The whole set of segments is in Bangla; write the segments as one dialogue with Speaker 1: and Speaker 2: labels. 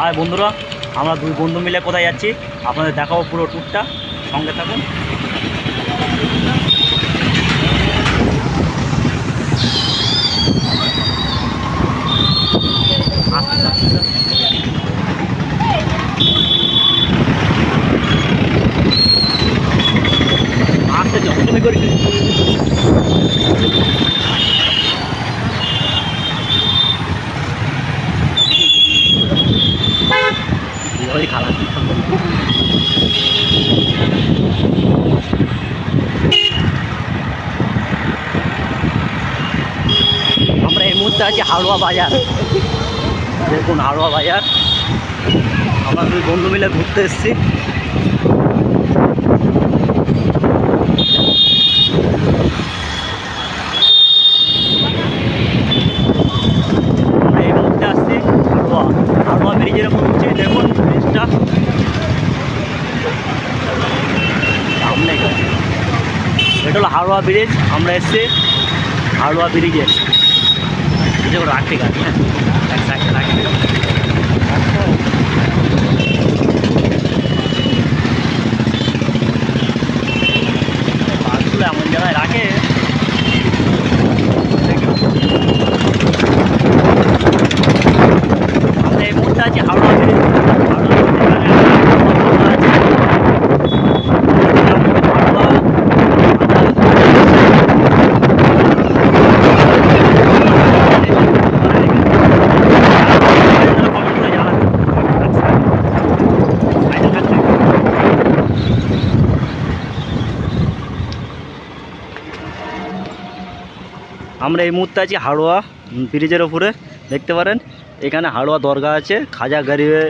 Speaker 1: হাই বন্ধুরা আমরা দুই বন্ধু মিলে কোথায় যাচ্ছি? আপনাদের দেখাবো পুরো ট্যুরটা। সঙ্গে থাকুন আস্তে জমজমি করি ওই খারাপ আমরা এই মুহূর্তে আছি হাড়োয়া বাজার দেখুন হাড়োয়া বাজার আমরা দুই বন্ধু মিলে ঘুরতে এসেছি আমরা এই মুহূর্তে আসছি হাড়োয়া হাড়োয়া ব্রিজের উপর উঠছি দেখুন ব্রিজটা সামনে। এটা হলো হাড়োয়া ব্রিজ আমরা এসছি হাড়োয়া ব্রিজে যে রাখতে গাছ হ্যাঁ এক সাইডে রাখতে বাসগুলো এমন জায়গায় রাখে আমরা এই মুহূর্তে আছি হাওড়া ব্রিজ হাওড়া ব্রিজের আমরা এই মুহূর্তে আছি হাড়োয়া ব্রিজের ওপরে, দেখতে পারেন। এখানে হাড়োয়া দরগা আছে, খাজা গরিবে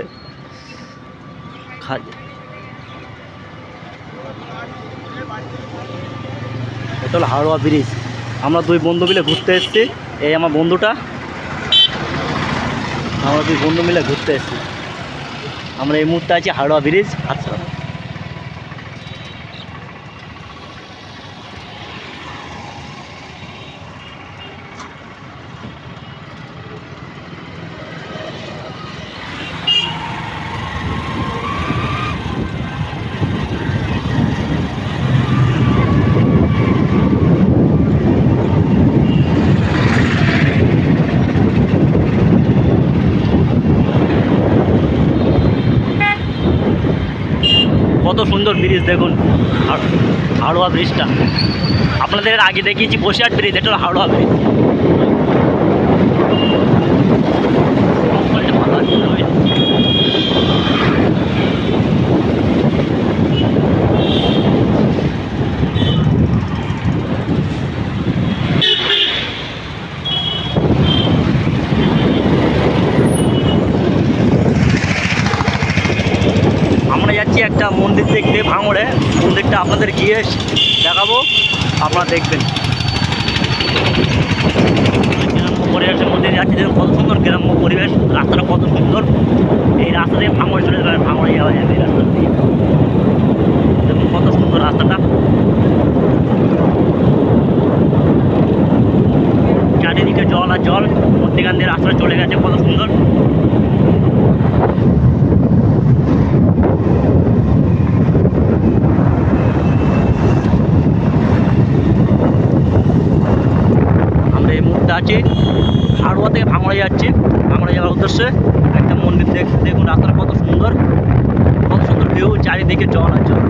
Speaker 1: এটা হলো হাড়োয়া ব্রিজ। আমরা দুই বন্ধু মিলে ঘুরতে এসেছি। এই আমার বন্ধুটা। আমরা দুই বন্ধু মিলে ঘুরতে এসেছি। আমরা এই মুহূর্তে আছি হাড়োয়া ব্রিজ আচ্ছা সুন্দর ব্রিজ দেখুন হাওড়া ব্রিজটা। আপনাদের আগে দেখিয়েছি বসিরহাট ব্রিজ এটা হাওড়া ব্রিজ মোবাইলটা ভালো আছে না ওই? আমরা যাচ্ছি একটা মন্দির দেখতে ভাঙড়ে মন্দিরটা আপনাদের গিয়ে দেখাবো, আপনারা দেখবেন। গ্রাম্য পরিবেশের মধ্যে যাচ্ছি দেখুন কত সুন্দর গ্রাম্য পরিবেশ, রাস্তাটা কত সুন্দর। এই রাস্তা দিয়ে ভাঙড়ে চলে যাবে ভাঙড়ে যাওয়া যাবে এই রাস্তা দিয়ে। দেখুন কত সুন্দর রাস্তাটা। চারিদিকে জল আর জল, মধ্যেখান দিয়ে রাস্তাটা চলে গেছে, কত সুন্দর। আছি হাড়ুয়া থেকে ভাঙড়ে যাচ্ছি। ভাঙড়ে যাওয়ার উদ্দেশ্যে একটা মন্দির দেখ, দেখুন রাস্তাটা কত সুন্দর। কত সুন্দর ভিউ চারিদিকে জল আর জল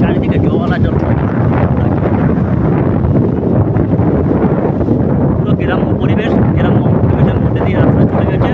Speaker 1: চারিদিকে জল আর জল পুরো গ্রাম্য পরিবেশ গ্রাম্য পরিবেশের মধ্যে দিয়ে রাস্তা চলে গেছে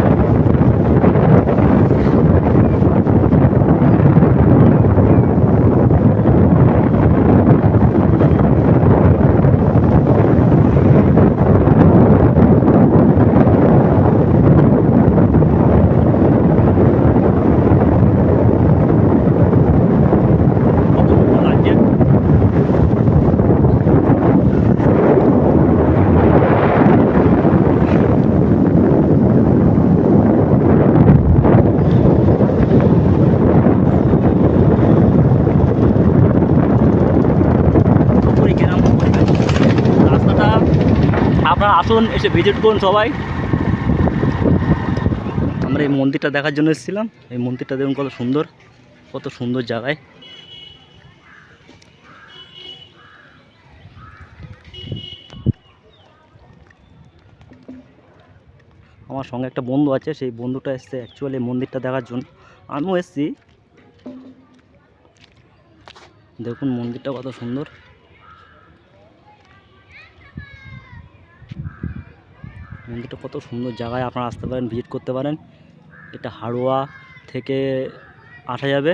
Speaker 1: আপনারা আসুন, এসে ভিজিট করুন সবাই। আমরা এই মন্দিরটা দেখার জন্য এসেছিলাম। এই মন্দিরটা দেখুন কত সুন্দর কত সুন্দর জায়গায়। আমার সঙ্গে একটা বন্ধু আছে, সেই বন্ধুটা এসছে অ্যাকচুয়ালি মন্দিরটা দেখার জন্য। আমিও এসছি। দেখুন মন্দিরটা কত সুন্দর। মন্দিরটা কত সুন্দর জায়গায় আপনারা আসতে পারেন ভিজিট করতে পারেন। এটা হাড়োয়া থেকে আসা যাবে,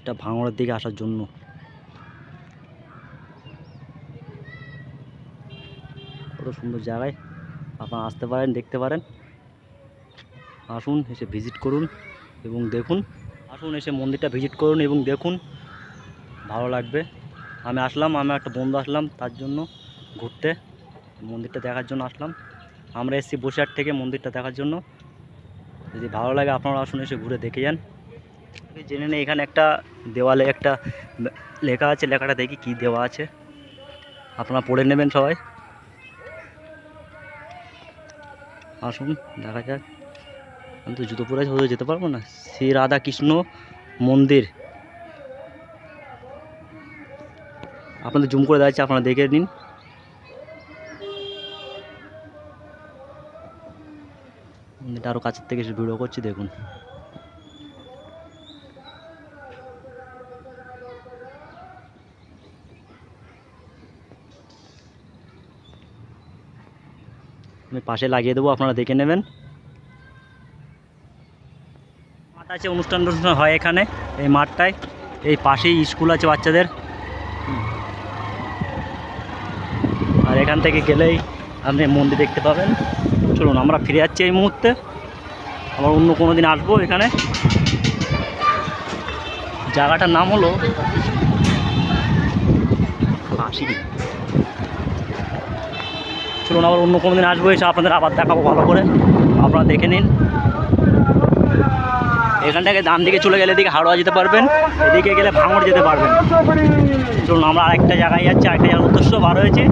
Speaker 1: এটা ভাঙড়ের দিকে আসার জন্য। কত সুন্দর জায়গায় আপনারা আসতে পারেন, দেখতে পারেন। আসুন, এসে ভিজিট করুন এবং দেখুন। আসুন, এসে মন্দিরটা ভিজিট করুন এবং দেখুন। ভালো লাগবে। আমি আসলাম, আমি একটা বন্ধু আসলাম তার জন্য ঘুরতে। মন্দিরটা দেখার জন্য আসলাম। আমরা এসেছি বসিরহাট থেকে মন্দিরটা দেখার জন্য। যদি ভালো লাগে আপনারা আসুন, এসে ঘুরে দেখে যান। জেনে নেই, এখানে একটা দেওয়ালে একটা লেখা আছে, লেখাটা দেখি কি দেওয়া আছে। আপনারা পড়ে নেবেন সবাই। আসুন, দেখা যাক। আমি তো জুতো পরে ওদের যেতে পারব না। শ্রী রাধা কৃষ্ণ মন্দির। আপনাদের জুম করে দেখাচ্ছি, আপনারা দেখে নিন। মন্দিরটা আরও কাছের থেকে এসে ভিডিও করছি, দেখুন। আমি পাশে লাগিয়ে দেবো, আপনারা দেখে নেবেন। মাঠ আছে, অনুষ্ঠান টনুষ্ঠান হয় এখানে, এই মাঠটায়। এই পাশেই স্কুল আছে বাচ্চাদের। আর এখান থেকে গেলেই আপনি মন্দির দেখতে পাবেন। চলুন, আমরা ফিরে যাচ্ছি এই মুহূর্তে। আবার অন্য কোনো দিন আসব এখানে। জায়গাটার নাম হলো কাশি চলুন, আবার অন্য কোনো দিন আসব, এসে আপনাদের আবার দেখাবো ভালো করে। আপনারা দেখে নিন। এখান থেকে ডান দিকে চলে গেলে এদিকে হাওড়া যেতে পারবেন, এদিকে গেলে ভাঙড় যেতে পারবেন। চলুন, আমরা আরেকটা জায়গায় যাচ্ছি, আরেকটা জায়গার উদ্দেশ্য বার হয়েছে।